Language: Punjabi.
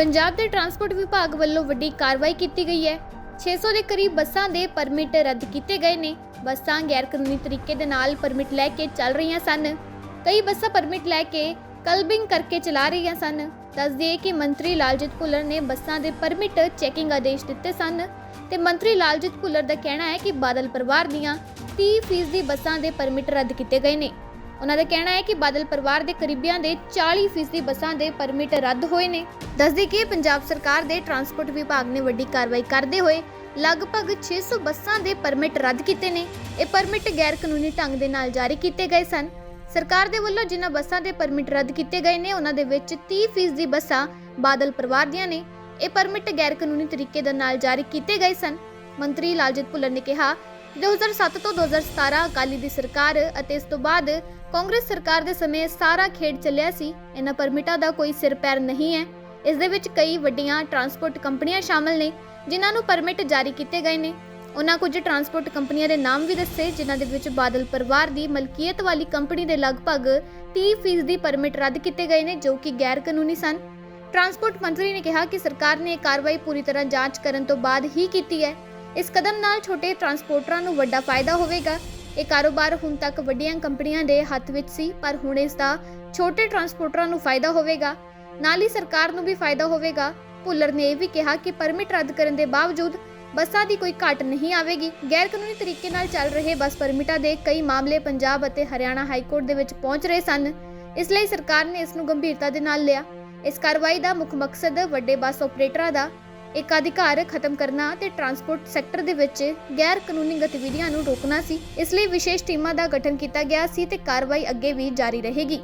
ਪੰਜਾਬ ਦੇ ਟਰਾਂਸਪੋਰਟ ਵਿਭਾਗ ਵੱਲੋਂ ਵੱਡੀ ਕਾਰਵਾਈ ਕੀਤੀ ਗਈ ਹੈ। 600 ਦੇ ਕਰੀਬ ਬੱਸਾਂ ਦੇ ਪਰਮਿਟ ਰੱਦ ਕੀਤੇ ਗਏ ਨੇ। ਬੱਸਾਂ ਗੈਰ ਕਾਨੂੰਨੀ ਤਰੀਕੇ ਦੇ ਨਾਲ ਪਰਮਿਟ ਲੈ ਕੇ ਚੱਲ ਰਹੀਆਂ ਸਨ। ਕਈ ਬੱਸਾਂ ਪਰਮਿਟ ਲੈ ਕੇ ਕਲਬਿੰਗ ਕਰਕੇ ਚਲਾ ਰਹੀਆਂ ਸਨ। ਦੱਸ ਦਈਏ ਕਿ ਮੰਤਰੀ ਲਾਲਜੀਤ ਭੁੱਲਰ ਨੇ ਬੱਸਾਂ ਦੇ ਪਰਮਿਟ ਚੈਕਿੰਗ ਆਦੇਸ਼ ਦਿੱਤੇ ਸਨ ਤੇ ਮੰਤਰੀ ਲਾਲਜੀਤ ਭੁੱਲਰ ਦਾ ਕਹਿਣਾ ਹੈ ਕਿ ਬਾਦਲ ਪਰਿਵਾਰ ਦੀਆਂ 30% ਦੀ ਬੱਸਾਂ ਦੇ ਪਰਮਿਟ ਰੱਦ ਕੀਤੇ ਗਏ ਨੇ। ਉਹਨਾਂ ਦਾ ਕਹਿਣਾ ਹੈ ਕਿ ਬਾਦਲ ਪਰਿਵਾਰ ਦੇ ਕਰੀਬੀਆਂ ਦੇ 40% ਬੱਸਾਂ ਦੇ ਪਰਮਿਟ ਰੱਦ ਹੋਏ ਨੇ। ਦੱਸਦੇ ਕਿ ਪੰਜਾਬ ਸਰਕਾਰ ਦੇ ਟਰਾਂਸਪੋਰਟ ਵਿਭਾਗ ਨੇ ਵੱਡੀ ਕਾਰਵਾਈ ਕਰਦੇ ਹੋਏ ਲਗਭਗ 600 ਬੱਸਾਂ ਦੇ ਪਰਮਿਟ ਰੱਦ ਕੀਤੇ ਨੇ। ਇਹ ਪਰਮਿਟ ਗੈਰ ਕਾਨੂੰਨੀ ਢੰਗ ਦੇ ਨਾਲ ਜਾਰੀ ਕੀਤੇ ਗਏ ਸਨ। ਸਰਕਾਰ ਦੇ ਵੱਲੋਂ ਜਿਨ੍ਹਾਂ ਬੱਸਾਂ ਦੇ ਪਰਮਿਟ ਰੱਦ ਕੀਤੇ ਗਏ ਨੇ, ਉਹਨਾਂ ਦੇ ਵਿੱਚ 30% ਦੀ ਬੱਸਾਂ ਬਾਦਲ ਪਰਿਵਾਰ ਦੀਆਂ ਨੇ। ਇਹ ਪਰਮਿਟ ਗੈਰ ਕਾਨੂੰਨੀ ਤਰੀਕੇ ਦੇ ਨਾਲ ਜਾਰੀ ਕੀਤੇ ਗਏ ਸਨ। ਮੰਤਰੀ ਲਾਲਜੀਤ ਭੁੱਲਰ ਨੇ ਕਿਹਾ 2007 ਤੋਂ 2017 ਅਕਾਲੀ ਦੀ ਸਰਕਾਰ ਅਤੇ ਇਸ ਤੋਂ ਬਾਅਦ ਕਾਂਗਰਸ ਸਰਕਾਰ ਦੇ ਸਮੇਂ ਸਾਰਾ ਖੇਡ ਚੱਲਿਆ ਸੀ, ਇਹਨਾਂ ਪਰਮਿਟਾਂ ਦਾ ਕੋਈ ਸਿਰ ਪੈਰ ਨਹੀਂ ਹੈ। ਇਸ ਦੇ ਵਿੱਚ ਕਈ ਵੱਡੀਆਂ ਟਰਾਂਸਪੋਰਟ ਕੰਪਨੀਆਂ ਸ਼ਾਮਲ ਨੇ, ਜਿਨ੍ਹਾਂ ਨੂੰ ਪਰਮਿਟ ਜਾਰੀ ਕੀਤੇ ਗਏ ਨੇ। ਉਹਨਾਂ ਕੁਝ ਟਰਾਂਸਪੋਰਟ ਕੰਪਨੀਆਂ ਦੇ ਨਾਮ ਵੀ ਦੱਸੇ, ਜਿਨ੍ਹਾਂ ਦੇ ਵਿੱਚ ਬਾਦਲ ਪਰਿਵਾਰ ਦੀ ਮਲਕੀਅਤ ਵਾਲੀ ਕੰਪਨੀ ਦੇ ਲਗਭਗ 30% ਦੀ ਪਰਮਿਟ ਰੱਦ ਕੀਤੇ ਗਏ ਨੇ, ਜੋ ਕਿ ਗੈਰ ਕਾਨੂੰਨੀ ਸਨ। ਟਰਾਂਸਪੋਰਟ ਮੰਤਰੀ ਨੇ ਕਿਹਾ ਕਿ ਸਰਕਾਰ ਨੇ ਇਹ ਕਾਰਵਾਈ ਪੂਰੀ ਤਰ੍ਹਾਂ ਜਾਂਚ ਕਰਨ ਤੋਂ ਬਾਅਦ ਹੀ ਕੀਤੀ ਹੈ। ਇਸ ਕਦਮ ਨਾਲ ਛੋਟੇ ਟਰਾਂਸਪੋਰਟਰਾਂ ਨੂੰ ਵੱਡਾ ਫਾਇਦਾ ਹੋਵੇਗਾ। ਇਹ ਕਾਰੋਬਾਰ ਹੁਣ ਤੱਕ ਵੱਡੀਆਂ ਕੰਪਨੀਆਂ ਦੇ ਹੱਥ ਵਿੱਚ ਸੀ, ਪਰ ਹੁਣ ਇਸ ਦਾ ਛੋਟੇ ਟਰਾਂਸਪੋਰਟਰਾਂ ਨੂੰ ਫਾਇਦਾ ਹੋਵੇਗਾ। ਨਾਲ ਹੀ ਸਰਕਾਰ ਨੂੰ ਵੀ ਫਾਇਦਾ ਹੋਵੇਗਾ। ਭੁੱਲਰ ਨੇ ਇਹ ਵੀ ਕਿਹਾ ਕਿ ਪਰਮਿਟ ਰੱਦ ਕਰਨ ਦੇ ਬਾਵਜੂਦ ਬੱਸਾਂ ਦੀ ਕੋਈ ਘਾਟ ਨਹੀਂ ਆਵੇਗੀ। ਗੈਰ ਕਾਨੂੰਨੀ ਤਰੀਕੇ ਨਾਲ ਚੱਲ ਰਹੇ ਬੱਸ ਪਰਮਿਟਾਂ ਦੇ ਕਈ ਮਾਮਲੇ ਪੰਜਾਬ ਅਤੇ ਹਰਿਆਣਾ ਹਾਈ ਕੋਰਟ ਦੇ ਵਿੱਚ ਪਹੁੰਚ ਰਹੇ ਸਨ। ਇਸ ਲਈ ਸਰਕਾਰ ਨੇ ਇਸ ਨੂੰ ਗੰਭੀਰਤਾ ਦੇ ਨਾਲ ਲਿਆ। ਇਸ ਕਾਰਵਾਈ ਦਾ ਮੁੱਖ ਮਕਸਦ ਵੱਡੇ ਬੱਸ ਆਪਰੇਟਰਾਂ ਦਾ ਇੱਕ ਅਧਿਕਾਰ ਖਤਮ ਕਰਨਾ ਤੇ ਟਰਾਂਸਪੋਰਟ ਸੈਕਟਰ ਦੇ ਵਿੱਚ ਗੈਰ ਕਾਨੂੰਨੀ ਗਤੀਵਿਧੀਆਂ ਨੂੰ ਰੋਕਣਾ ਸੀ। ਇਸ ਲਈ ਵਿਸ਼ੇਸ਼ ਟੀਮਾਂ ਦਾ ਗਠਨ ਕੀਤਾ ਗਿਆ ਸੀ ਤੇ ਕਾਰਵਾਈ ਅੱਗੇ ਵੀ ਜਾਰੀ ਰਹੇਗੀ।